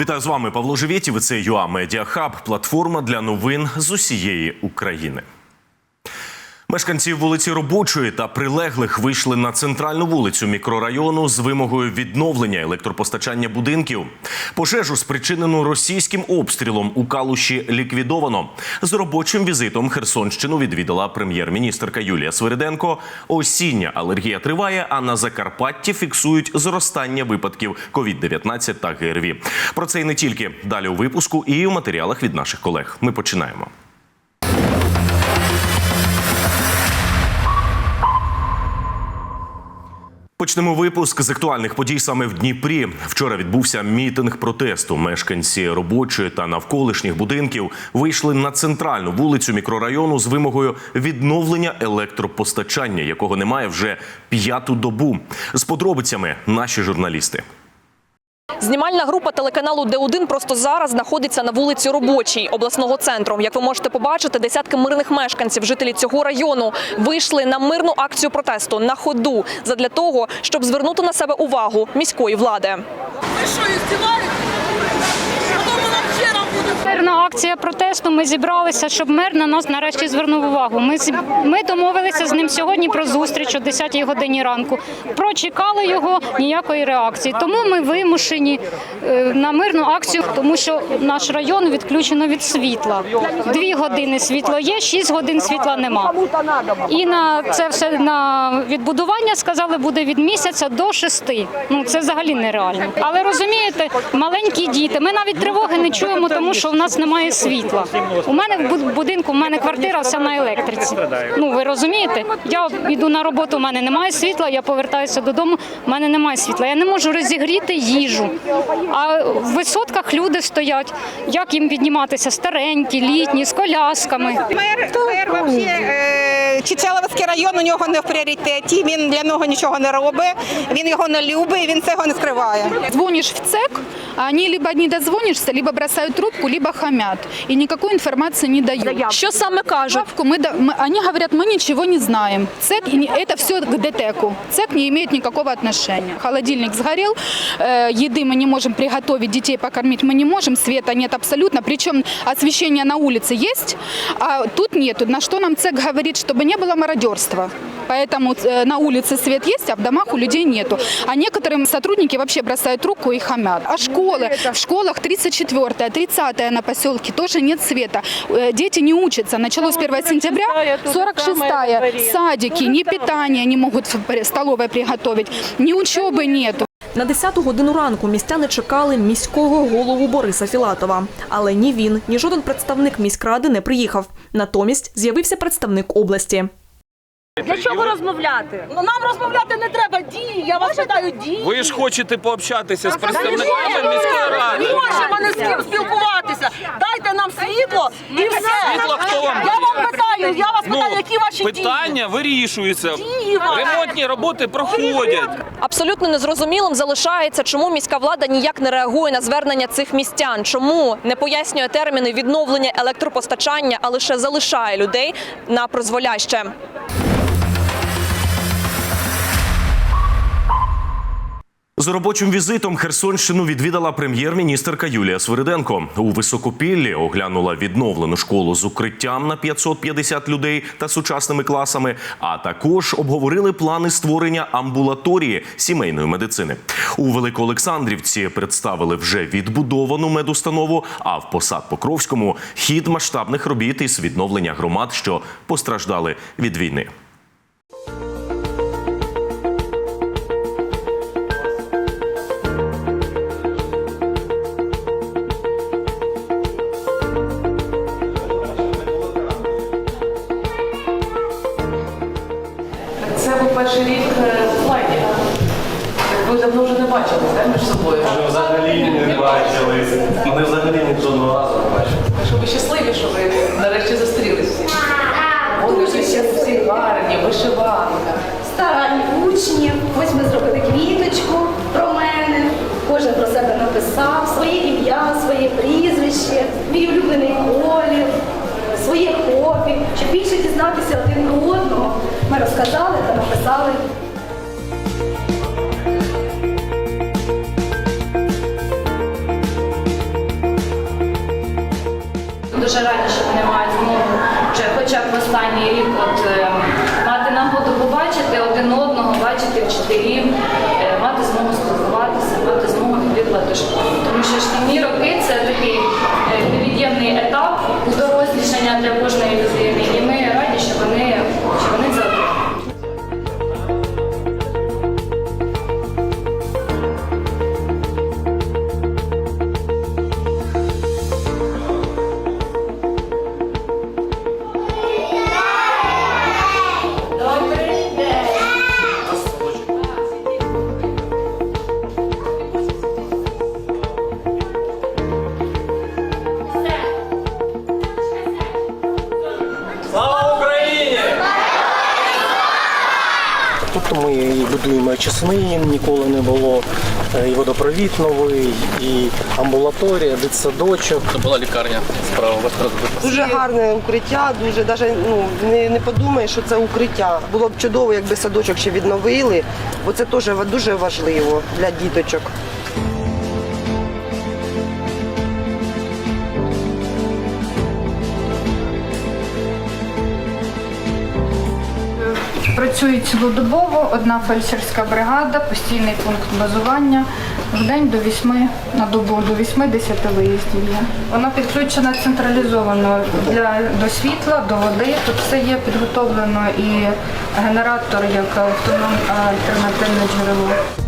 Вітаю з вами Павло Живєтів. і Це ЮА Медіа Хаб, платформа для новин з усієї України. Мешканці вулиці Робочої та прилеглих вийшли на центральну вулицю мікрорайону з вимогою відновлення електропостачання будинків. Пожежу, спричинену російським обстрілом у Калуші, ліквідовано. З робочим візитом Херсонщину відвідала прем'єр-міністерка Юлія Свириденко. Осіння алергія триває, а на Закарпатті фіксують зростання випадків COVID-19 та ГРВІ. Про це і не тільки далі у випуску і у матеріалах від наших колег. Ми починаємо. Почнемо випуск з актуальних подій саме в Дніпрі. Вчора відбувся мітинг протесту. Мешканці робочої та навколишніх будинків вийшли на центральну вулицю мікрорайону з вимогою відновлення електропостачання, якого немає вже п'яту добу. З подробицями наші журналісти. Знімальна група телеканалу Д1 просто зараз знаходиться на вулиці Робочій обласного центру. Як ви можете побачити, десятки мирних мешканців, жителі цього району, вийшли на мирну акцію протесту на ходу задля того, щоб звернути на себе увагу міської влади. Ви що, іздіваєтесь? Потім нам ще нам будуть. Мирна акція протесту. Ми зібралися, щоб мир на нас нарешті звернув увагу. Ми ми домовилися з ним сьогодні про зустріч о 10 годині ранку. Прочекали його ніякої реакції. Тому ми вимушені е, на мирну акцію, тому що наш район відключено від світла. Дві години світло є, шість годин світла нема. І на це все на відбудування сказали буде від місяця до шести. Ну це взагалі нереально. Але розумієте, маленькі діти. Ми навіть тривоги не чуємо, тому що в нас немає світла. У мене в будинку, у мене квартира вся на електриці. Ну ви розумієте? Я йду на роботу, у мене немає світла. Я повертаюся додому, у мене немає світла. Я не можу розігріти їжу. А в висотках люди стоять. Як їм підніматися? Старенькі, літні, з колясками. Мер, мер вообще, е, Чицеловський район у нього не в пріоритеті, він для нього нічого не робить, він його не любить, він цього не скриває. Звонишь в ЦЕК, а они либо не дозвонишься, либо бросают трубку, либо хамят. И никакой информации не дают. Що саме кажуть? Заявку Мы, да- мы- они говорят, мы ничего не знаем. ЦЕК, и не- это все к ДТЭКу. ЦЕК не имеет никакого отношения. Холодильник сгорел, э, еды мы не можем приготовить, детей покормить мы не можем, света нет абсолютно. Причем освещение на улице есть, а тут нету. На что нам ЦЕК говорит, чтобы не было мародерства. Поэтому э, на улице свет есть, а в домах у людей нету. А некоторым сотрудники вообще бросают руку и хамят. А школы? В школах 34-я, 30-я на поселке тоже нет света. Э, Дети не учатся. Началось 1 сентября, 46-я. Садики, ни питания не могут в столовой приготовить, ни учебы нету. На 10 годину ранку містяни чекали міського голову Бориса Філатова. Але ні він, ні жоден представник міськради не приїхав. Натомість з'явився представник області. Для чого розмовляти? Ну нам розмовляти не треба. Дії, я вас питаю, дії. Ви ж хочете пообщатися з представниками міської не ради. можемо ні з ким спілкуватися. Дайте нам світло і все. Світло хто вам Я вам питаю, я вас питаю, які ваші дії? питання вирішуються. Дії ваші. Ремонтні роботи проходять. Абсолютно незрозумілим залишається, чому міська влада ніяк не реагує на звернення цих містян, чому не пояснює терміни відновлення електропостачання, а лише залишає людей на прозволяще. З робочим візитом Херсонщину відвідала прем'єр-міністерка Юлія Свириденко. У високопіллі оглянула відновлену школу з укриттям на 550 людей та сучасними класами. А також обговорили плани створення амбулаторії сімейної медицини. У Великоолександрівці представили вже відбудовану медустанову. А в посад Покровському хід масштабних робіт із відновлення громад, що постраждали від війни. Між собою? Ми взагалі не бачились. Ми взагалі ні жодного разу не бачились. Що ви щасливі, що ви нарешті зустрілись всі? О, ви всі гарні, вишиванка. старань учнів. Ось ми зробили квіточку про мене. Кожен про себе написав своє ім'я, своє прізвище, мій улюблений колір, своє хобі. Щоб більше дізнатися один про одного, ми розказали та написали Вже раніше що вони мають змогу вже хоча б останній рік от, ем, мати нагоду побачити один одного, бачити вчителів, е, мати змогу спілкуватися, мати змогу відвідувати школу. Тому що шкільні роки це такий е, невід'ємний етап у дорослішання для кожного. Водопровід новий, і амбулаторія, дитсадочок. Це була лікарня справа. Дуже гарне укриття, дуже навіть ну не, не подумаєш, що це укриття. Було б чудово, якби садочок ще відновили, бо це теж дуже важливо для діточок. Працюють цілодобово, одна фельдшерська бригада, постійний пункт базування. В день до 8, на добу до 8-10 виїздів є. Вона підключена централізовано для, до світла, до води. Тут все є підготовлено і генератор як автоном, альтернативне джерело.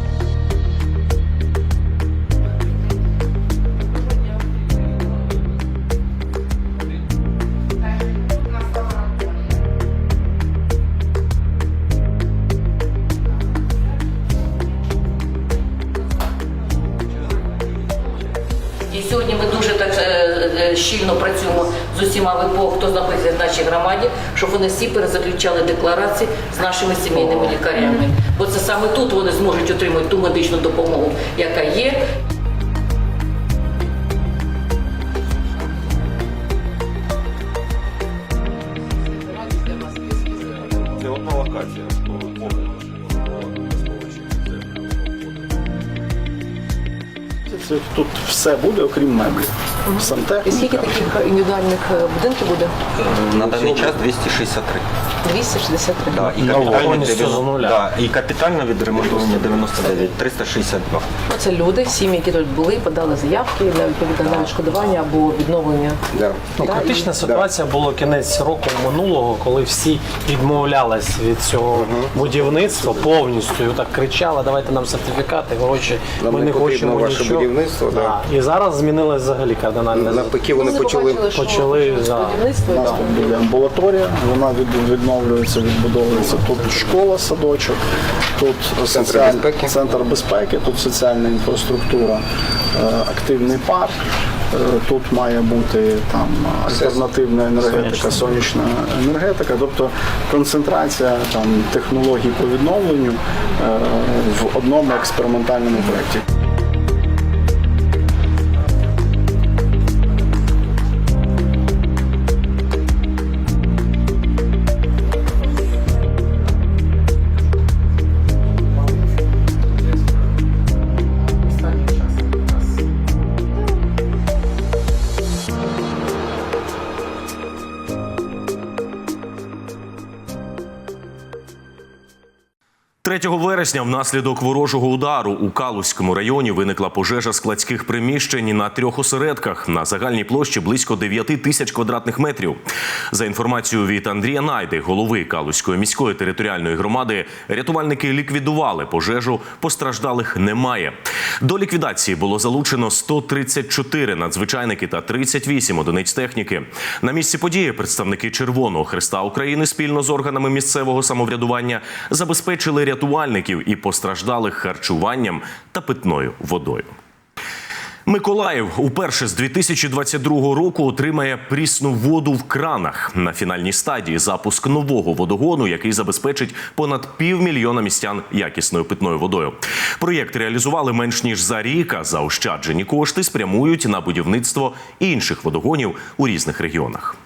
Сьогодні ми дуже так е, е, щільно працюємо з усіма ВПО, хто знаходиться в нашій громаді, щоб вони всі перезаключали декларації з нашими сімейними лікарями. Бо це саме тут вони зможуть отримати ту медичну допомогу, яка є. Тут все буде, окрім меблів. Сантехніка. Скільки таких індивідуальних е, будинків буде? На даний час 263. 263. Да, і, капітально дев'яно- нуля. да, і капітально відремонтовані 99, 362. Ну, Це люди, сім'ї, які тут були, подали заявки на відповідне на відшкодування або відновлення. Ну, Да, критична ситуація було кінець року минулого, коли всі відмовлялись від цього будівництва повністю. І так кричали, давайте нам сертифікати, гроші. Нам ми не не потрібно хочемо ваше нічого. будівництво, да. І зараз змінилось взагалі кардинально. Навпаки, вони Вони почали побачили, що почали, У нас да. буде амбулаторія, вона від- відновлюється, відбудовується. Тут школа, садочок, тут соціаль- безпеки. центр безпеки, тут соціальна інфраструктура, е, активний парк. Е, Тут має бути там альтернативна енергетика, сонячна енергетика, тобто концентрація там технологій по відновленню е, в одному експериментальному проєкті. – 3 вересня внаслідок ворожого удару у Калузькому районі виникла пожежа складських приміщень на трьох осередках на загальній площі близько 9 тисяч квадратних метрів. За інформацією від Андрія Найди, голови Калузької міської територіальної громади, рятувальники ліквідували пожежу. Постраждалих немає. До ліквідації було залучено 134 надзвичайники та 38 одиниць техніки. На місці події представники Червоного Христа України спільно з органами місцевого самоврядування забезпечили рятувальників і постраждалих харчуванням та питною водою. Миколаїв уперше з 2022 року отримає прісну воду в кранах на фінальній стадії запуск нового водогону, який забезпечить понад півмільйона містян якісною питною водою. Проєкт реалізували менш ніж за рік, а заощаджені кошти спрямують на будівництво інших водогонів у різних регіонах.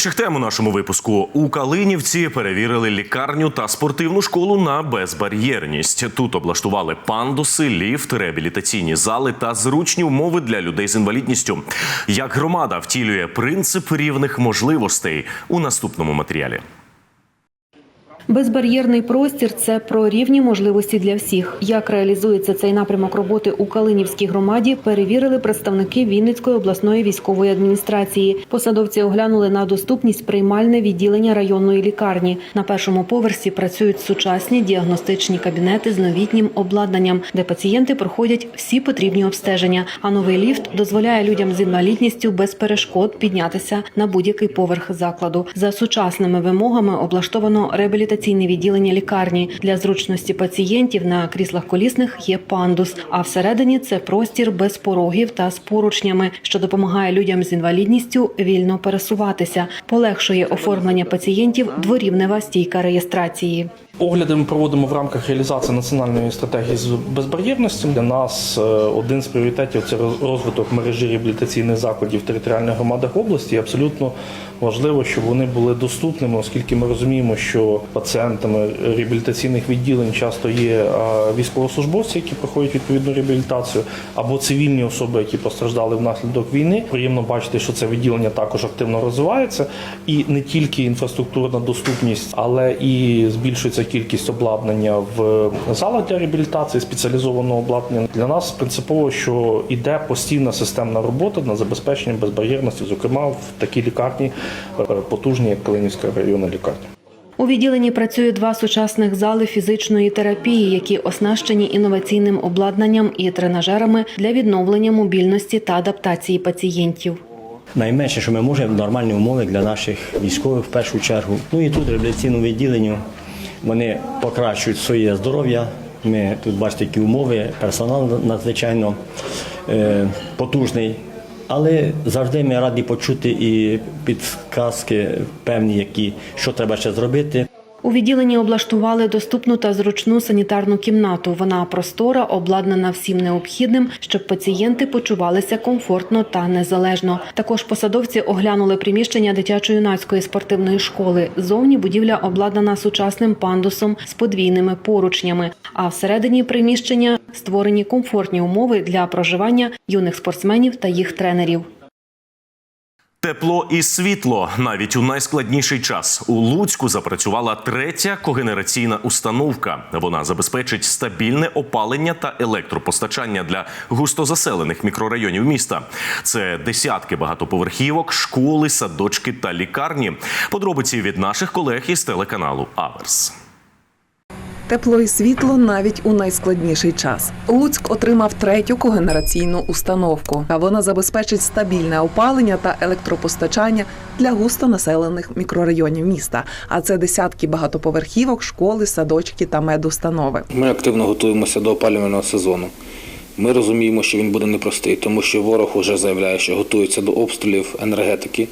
Інших тем у нашому випуску у Калинівці перевірили лікарню та спортивну школу на безбар'єрність. Тут облаштували пандуси, ліфт, реабілітаційні зали та зручні умови для людей з інвалідністю. Як громада втілює принцип рівних можливостей у наступному матеріалі. Безбар'єрний простір це про рівні можливості для всіх. Як реалізується цей напрямок роботи у Калинівській громаді, перевірили представники Вінницької обласної військової адміністрації. Посадовці оглянули на доступність приймальне відділення районної лікарні. На першому поверсі працюють сучасні діагностичні кабінети з новітнім обладнанням, де пацієнти проходять всі потрібні обстеження. А новий ліфт дозволяє людям з інвалідністю без перешкод піднятися на будь-який поверх закладу. За сучасними вимогами облаштовано реабілітаційне відділення лікарні. Для зручності пацієнтів на кріслах колісних є пандус. А всередині це простір без порогів та з поручнями, що допомагає людям з інвалідністю вільно пересуватися, полегшує оформлення пацієнтів дворівнева стійка реєстрації. Огляди ми проводимо в рамках реалізації національної стратегії з безбар'єрності. Для нас е, один з пріоритетів це розвиток мережі реабілітаційних закладів в територіальних громадах області. Абсолютно важливо, щоб вони були доступними, оскільки ми розуміємо, що пацієнтами реабілітаційних відділень часто є військовослужбовці, які проходять відповідну реабілітацію, або цивільні особи, які постраждали внаслідок війни. Приємно бачити, що це відділення також активно розвивається, і не тільки інфраструктурна доступність, але і збільшується кількість обладнання в залах для реабілітації, спеціалізованого обладнання. Для нас принципово, що іде постійна системна робота на забезпечення безбар'єрності, зокрема в такій лікарні потужній, як Калинівська районна лікарня. У відділенні працює два сучасних зали фізичної терапії, які оснащені інноваційним обладнанням і тренажерами для відновлення мобільності та адаптації пацієнтів. Найменше, що ми можемо, нормальні умови для наших військових в першу чергу. Ну і тут реабілітаційному відділенні вони покращують своє здоров'я. Ми тут бачите, які умови, персонал надзвичайно е, потужний. Але завжди ми раді почути і підказки певні, які що треба ще зробити. У відділенні облаштували доступну та зручну санітарну кімнату. Вона простора, обладнана всім необхідним, щоб пацієнти почувалися комфортно та незалежно. Також посадовці оглянули приміщення дитячо-юнацької спортивної школи. Зовні будівля обладнана сучасним пандусом з подвійними поручнями. А всередині приміщення створені комфортні умови для проживання юних спортсменів та їх тренерів. Тепло і світло навіть у найскладніший час у Луцьку запрацювала третя когенераційна установка. Вона забезпечить стабільне опалення та електропостачання для густозаселених мікрорайонів міста. Це десятки багатоповерхівок, школи, садочки та лікарні. Подробиці від наших колег із телеканалу Аверс. Тепло і світло навіть у найскладніший час. Луцьк отримав третю когенераційну установку. А вона забезпечить стабільне опалення та електропостачання для густонаселених мікрорайонів міста. А це десятки багатоповерхівок, школи, садочки та медустанови. Ми активно готуємося до опалювального сезону. Ми розуміємо, що він буде непростий, тому що ворог вже заявляє, що готується до обстрілів енергетики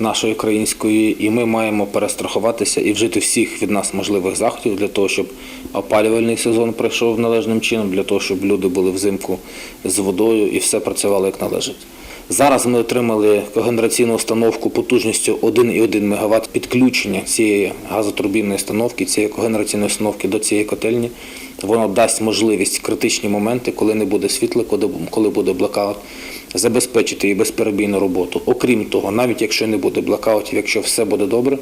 нашої української, і ми маємо перестрахуватися і вжити всіх від нас можливих заходів для того, щоб опалювальний сезон пройшов належним чином, для того, щоб люди були взимку з водою і все працювало як належить. Зараз ми отримали когенераційну установку потужністю 1,1 МВт підключення цієї газотурбінної установки, цієї когенераційної установки до цієї котельні. Воно дасть можливість в критичні моменти, коли не буде світла, коли- буде блокаут, забезпечити її безперебійну роботу. Окрім того, навіть якщо не буде блокаутів, якщо все буде добре,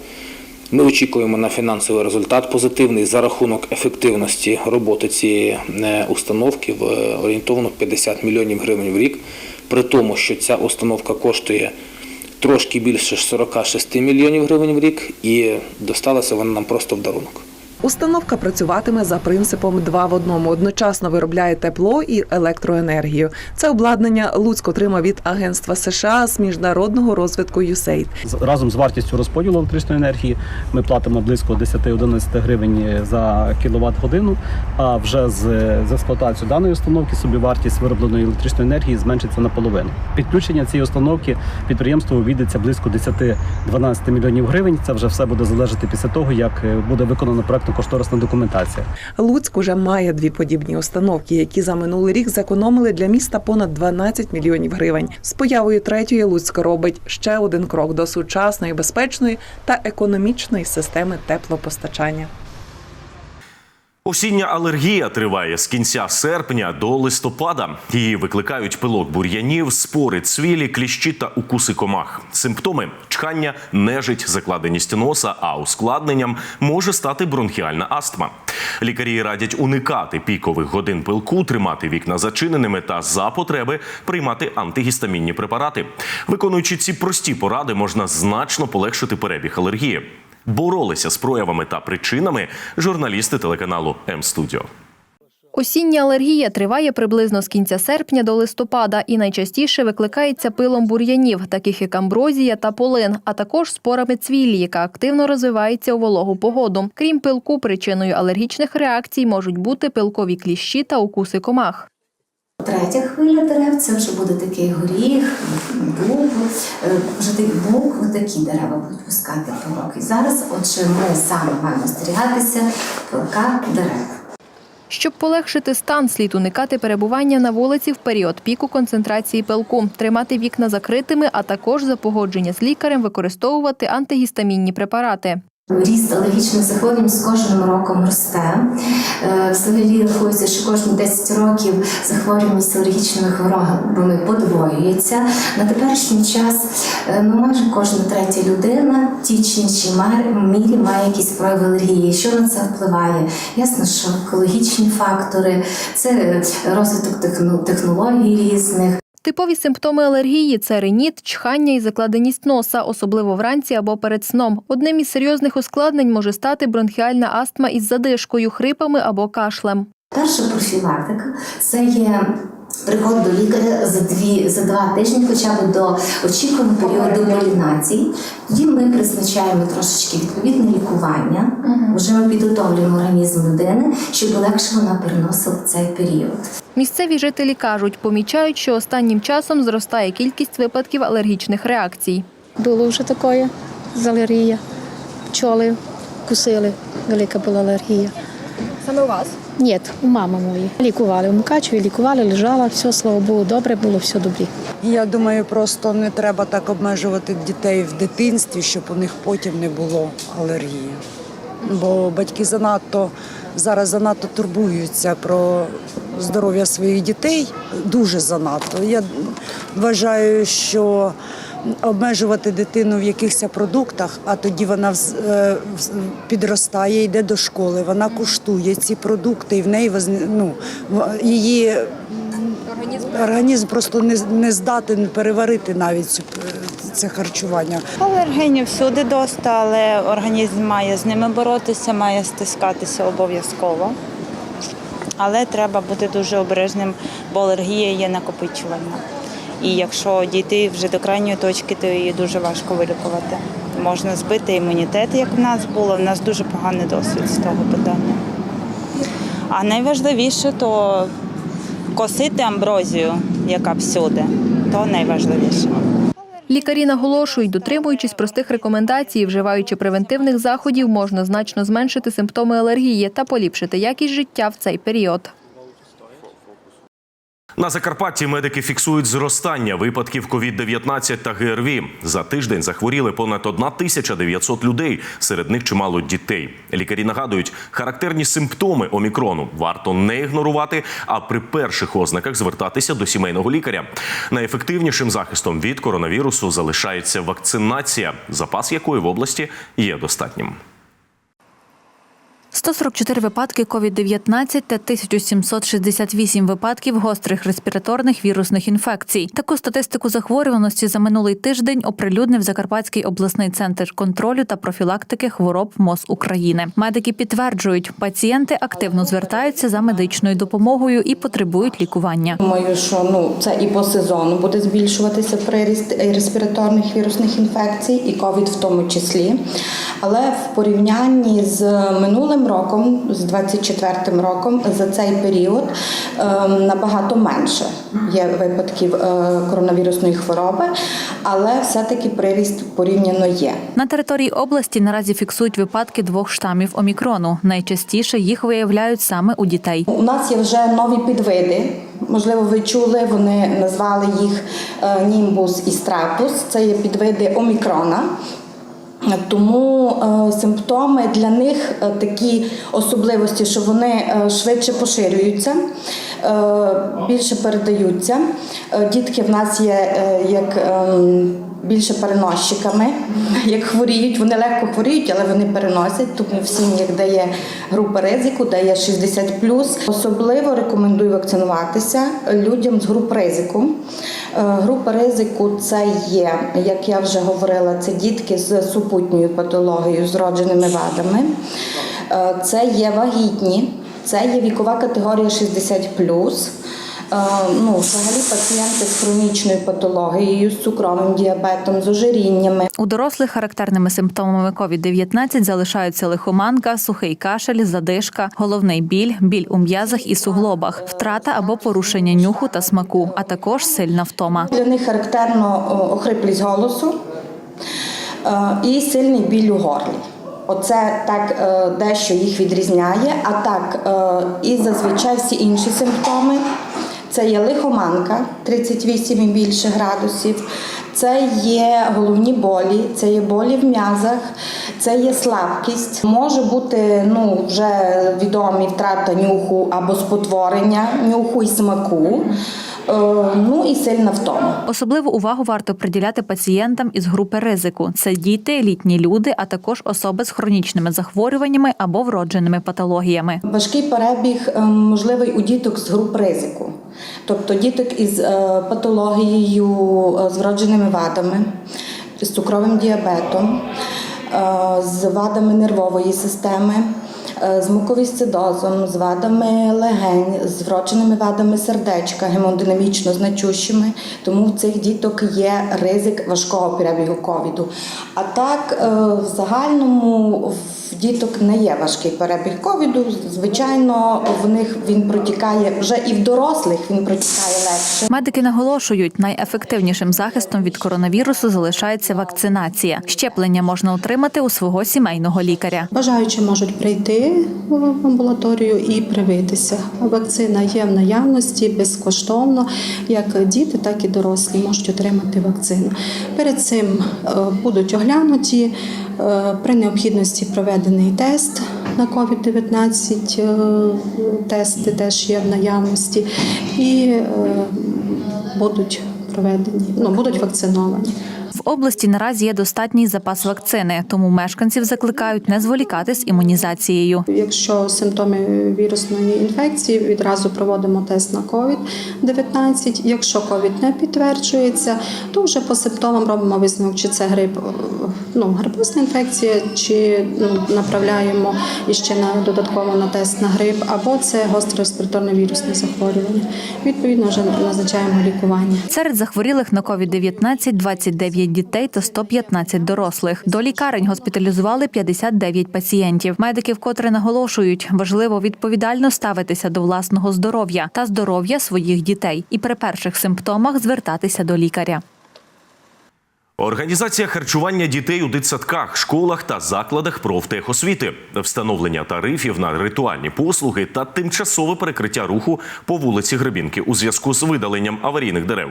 ми очікуємо на фінансовий результат позитивний за рахунок ефективності роботи цієї е, установки в е, орієнтовно 50 мільйонів гривень в рік, при тому, що ця установка коштує трошки більше 46 мільйонів гривень в рік, і досталася вона нам просто в дарунок. Установка працюватиме за принципом два в одному. Одночасно виробляє тепло і електроенергію. Це обладнання Луцьк отримав від Агентства США з міжнародного розвитку USAID. Разом з вартістю розподілу електричної енергії ми платимо близько 10-11 гривень за кіловат годину. А вже з, з експлуатацією даної установки собівартість виробленої електричної енергії зменшиться наполовину. Підключення цієї установки підприємству обійдеться близько 10-12 мільйонів гривень. Це вже все буде залежати після того, як е, буде виконано проект проєктно-кошторисна документація. Луцьк уже має дві подібні установки, які за минулий рік зекономили для міста понад 12 мільйонів гривень. З появою третьої Луцьк робить ще один крок до сучасної, безпечної та економічної системи теплопостачання. Осіння алергія триває з кінця серпня до листопада. Її викликають пилок бур'янів, спори цвілі, кліщі та укуси комах. Симптоми чхання, нежить, закладеність носа, а ускладненням може стати бронхіальна астма. Лікарі радять уникати пікових годин пилку, тримати вікна зачиненими та за потреби приймати антигістамінні препарати. Виконуючи ці прості поради, можна значно полегшити перебіг алергії. Боролися з проявами та причинами журналісти телеканалу М-Студіо. Осіння алергія триває приблизно з кінця серпня до листопада і найчастіше викликається пилом бур'янів, таких як амброзія та полин, а також спорами цвілі, яка активно розвивається у вологу погоду. Крім пилку, причиною алергічних реакцій можуть бути пилкові кліщі та укуси комах. Третя хвиля дерев це вже буде такий горіх, дуб, е, вже бук, такі дерева будуть пускати пилок. І зараз, отже, ми саме маємо остерігатися пилка дерев. Щоб полегшити стан, слід уникати перебування на вулиці в період піку концентрації пилку, тримати вікна закритими, а також за погодження з лікарем використовувати антигістамінні препарати. Ріст алергічних захворювань з кожним роком росте. Е, Взагалі рахується, що кожні 10 років захворюваність алергічними хворобами подвоюється. На теперішній час е, ну, майже кожна третя людина в тій чи іншій мірі має якісь прояви алергії. Що на це впливає? Ясно, що екологічні фактори, це е, розвиток техно- технологій різних. Типові симптоми алергії це риніт, чхання і закладеність носа, особливо вранці або перед сном. Одним із серйозних ускладнень може стати бронхіальна астма із задишкою, хрипами або кашлем. Перша профілактика це є приход до лікаря за дві за два тижні, хоча б до очікуваного періоду полінації. Тоді ми призначаємо трошечки відповідне лікування. Вже ми підготовлюємо організм людини, щоб легше вона переносила цей період. Місцеві жителі кажуть, помічають, що останнім часом зростає кількість випадків алергічних реакцій. Було вже таке з алергія. Пчоли кусили, велика була алергія. Саме у вас? Ні, у мами мої. Лікували, у Мукачеві лікували, лежала, все, слава Богу, добре було, все добре. Я думаю, просто не треба так обмежувати дітей в дитинстві, щоб у них потім не було алергії. Бо батьки занадто зараз занадто турбуються про здоров'я своїх дітей, дуже занадто. Я вважаю, що обмежувати дитину в якихось продуктах, а тоді вона е, підростає, йде до школи, вона куштує ці продукти, і в неї ну, її організм просто не, не здатен переварити навіть цю- це харчування. Алергенів всюди доста, але організм має з ними боротися, має стискатися обов'язково. Але треба бути дуже обережним, бо алергія є накопичувальна. І якщо дійти вже до крайньої точки, то її дуже важко вилікувати. Можна збити імунітет, як в нас було. В нас дуже поганий досвід з того питання. А найважливіше то косити амброзію, яка всюди, то найважливіше. Лікарі наголошують, дотримуючись простих рекомендацій, вживаючи превентивних заходів, можна значно зменшити симптоми алергії та поліпшити якість життя в цей період. На Закарпатті медики фіксують зростання випадків COVID-19 та ГРВІ. За тиждень захворіли понад 1900 людей, серед них чимало дітей. Лікарі нагадують, характерні симптоми омікрону варто не ігнорувати, а при перших ознаках звертатися до сімейного лікаря. Найефективнішим захистом від коронавірусу залишається вакцинація, запас якої в області є достатнім. 144 випадки COVID-19 та 1768 випадків гострих респіраторних вірусних інфекцій. Таку статистику захворюваності за минулий тиждень оприлюднив Закарпатський обласний центр контролю та профілактики хвороб МОЗ України. Медики підтверджують, пацієнти активно звертаються за медичною допомогою і потребують лікування. Думаю, що ну це і по сезону буде збільшуватися приріст респіраторних вірусних інфекцій, і ковід в тому числі. Але в порівнянні з минулим роком, з 24 роком, за цей період ем, набагато менше є випадків е, коронавірусної хвороби, але все-таки приріст порівняно є. На території області наразі фіксують випадки двох штамів омікрону. Найчастіше їх виявляють саме у дітей. У нас є вже нові підвиди. Можливо, ви чули, вони назвали їх е, німбус і страпус. Це є підвиди омікрона. Тому е, симптоми для них е, такі особливості, що вони е, швидше поширюються, більше передаються. Дітки в нас є як ем, більше переносчиками, як хворіють. Вони легко хворіють, але вони переносять. Тому в сім'ях, де є група ризику, де є 60+. Особливо рекомендую вакцинуватися людям з груп ризику. Е, Група ризику це є, як я вже говорила, це дітки з супутньою патологією, з вродженими вадами. Е, Це є вагітні, це є вікова категорія 60+. Е, Ну, взагалі пацієнти з хронічною патологією, з цукровим діабетом, з ожиріннями. У дорослих характерними симптомами COVID-19 залишаються лихоманка, сухий кашель, задишка, головний біль, біль у м'язах і суглобах, втрата або порушення нюху та смаку, а також сильна втома. Для них характерно охриплість голосу е, і сильний біль у горлі. Оце так е, дещо їх відрізняє, а так і зазвичай всі інші симптоми. Це є лихоманка 38 і більше градусів, це є головні болі, це є болі в м'язах, це є слабкість. Може бути ну, вже відомі втрата нюху або спотворення нюху і смаку, ну і сильна втома. Особливу увагу варто приділяти пацієнтам із групи ризику: це діти, літні люди, а також особи з хронічними захворюваннями або вродженими патологіями. Важкий перебіг е, можливий у діток з груп ризику, тобто діток із е, патологією, е, з вродженими вадами, з цукровим діабетом, е, з вадами нервової системи. Е, З муковісцидозом, з вадами легень, з вродженими вадами сердечка, гемодинамічно значущими, тому в цих діток є ризик важкого перебігу ковіду. А так, е, в загальному в діток не є важкий перебіг ковіду. Звичайно, в них він протікає вже і в дорослих він протікає легше. Медики наголошують, найефективнішим захистом від коронавірусу залишається вакцинація. Щеплення можна отримати у свого сімейного лікаря. Бажаючі можуть прийти в амбулаторію і привитися. Вакцина є в наявності безкоштовно. Як діти, так і дорослі можуть отримати вакцину. Перед цим е, будуть оглянуті е, при необхідності проведений тест на COVID-19. е, Тести теж є в наявності і будуть проведені, ну будуть вакциновані. Області наразі є достатній запас вакцини, тому мешканців закликають не зволікати з імунізацією. Якщо симптоми вірусної інфекції, відразу проводимо тест на COVID-19. Якщо COVID не підтверджується, то вже по симптомам робимо висновок, чи це грип, ну, грипусна інфекція, чи ну, направляємо іще на додатково на тест на грип, або це гостре респіраторне вірусне захворювання. Відповідно, вже назначаємо лікування. Серед захворілих на COVID-19 – 29 дітей та 115 дорослих. До лікарень госпіталізували 59 пацієнтів. Медики вкотре наголошують, важливо відповідально ставитися до власного здоров'я та здоров'я своїх дітей і при перших симптомах звертатися до лікаря. Організація харчування дітей у дитсадках, школах та закладах профтехосвіти, встановлення тарифів на ритуальні послуги та тимчасове перекриття руху по вулиці Гребінки у зв'язку з видаленням аварійних дерев.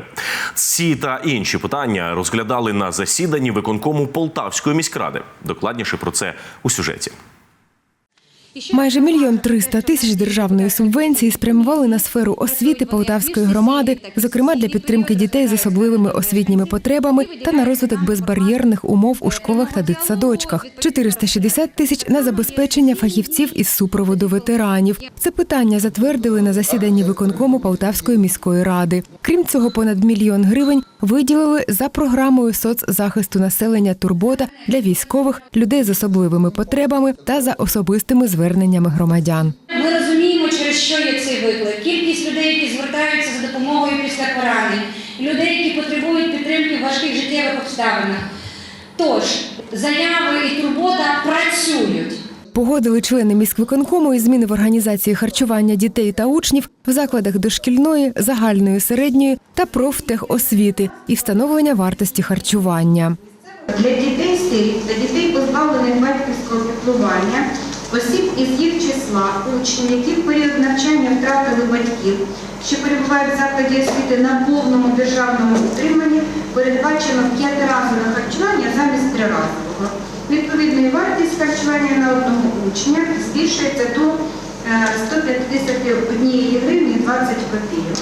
Ці та інші питання розглядали на засіданні виконкому Полтавської міськради. Докладніше про це у сюжеті. Майже мільйон триста тисяч державної субвенції спрямували на сферу освіти Полтавської громади, зокрема для підтримки дітей з особливими освітніми потребами та на розвиток безбар'єрних умов у школах та дитсадочках. 460 тисяч на забезпечення фахівців із супроводу ветеранів. Це питання затвердили на засіданні виконкому Полтавської міської ради. Крім цього, понад мільйон гривень виділили за програмою соцзахисту населення турбота для військових, людей з особливими потребами та за особистими зверненнями громадян. Ми розуміємо, через що є цей виклик. Кількість людей, які звертаються за допомогою після поранень, людей, які потребують підтримки в важких життєвих обставинах. Тож, заяви і турбота працюють. Погодили члени міськвиконкому і зміни в організації харчування дітей та учнів в закладах дошкільної, загальної середньої та профтехосвіти і встановлення вартості харчування. Для дітей сиріт та дітей позбавлених батьківського піклування, осіб із їх числа, учнів, які в період навчання втратили батьків, що перебувають в закладі освіти на повному державному утриманні, передбачено п'ятиразове харчування замість триразового. Відповідно, вартість харчування на одного учня збільшується до е, 151 гривні 20 копійок.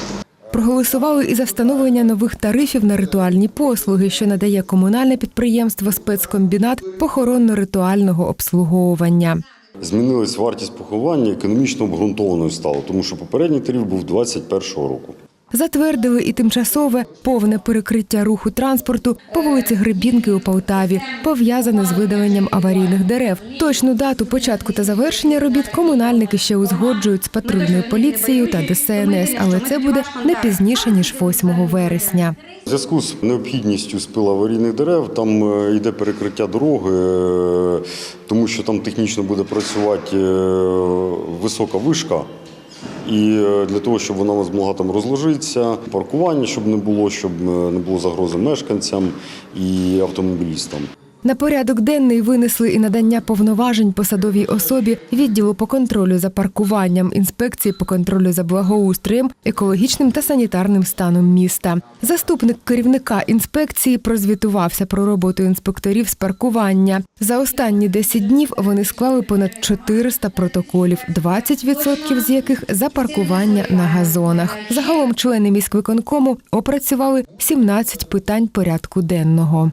Проголосували і за встановлення нових тарифів на ритуальні послуги, що надає комунальне підприємство спецкомбінат похоронно-ритуального обслуговування. Змінилась вартість поховання економічно обґрунтованою стало, тому що попередній тариф був 2021 року. Затвердили і тимчасове повне перекриття руху транспорту по вулиці Гребінки у Полтаві, пов'язане з видаленням аварійних дерев. Точну дату початку та завершення робіт комунальники ще узгоджують з патрульною поліцією та ДСНС, але це буде не пізніше ніж 8 вересня. У зв'язку з необхідністю спилу аварійних дерев там е, йде перекриття дороги, е, тому що там технічно буде працювати е, висока вишка. І е, для того, щоб вона змогла там розложитися, паркування, щоб не було, щоб е, не було загрози мешканцям і автомобілістам. На порядок денний винесли і надання повноважень посадовій особі відділу по контролю за паркуванням, інспекції по контролю за благоустроєм, екологічним та санітарним станом міста. Заступник керівника інспекції прозвітувався про роботу інспекторів з паркування. За останні 10 днів вони склали понад 400 протоколів, 20% з яких за паркування на газонах. Загалом члени міськвиконкому опрацювали 17 питань порядку денного.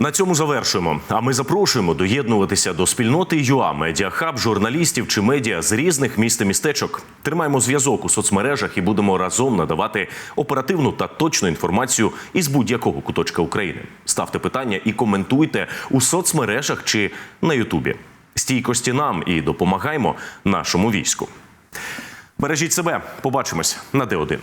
На цьому завершуємо. А ми запрошуємо доєднуватися до спільноти ЮА Медіахаб, журналістів чи медіа з різних міст і містечок. Тримаємо зв'язок у соцмережах і будемо разом надавати оперативну та точну інформацію із будь-якого куточка України. Ставте питання і коментуйте у соцмережах чи на Ютубі. Стійкості нам і допомагаймо нашому війську. Бережіть себе. Побачимось на Д1.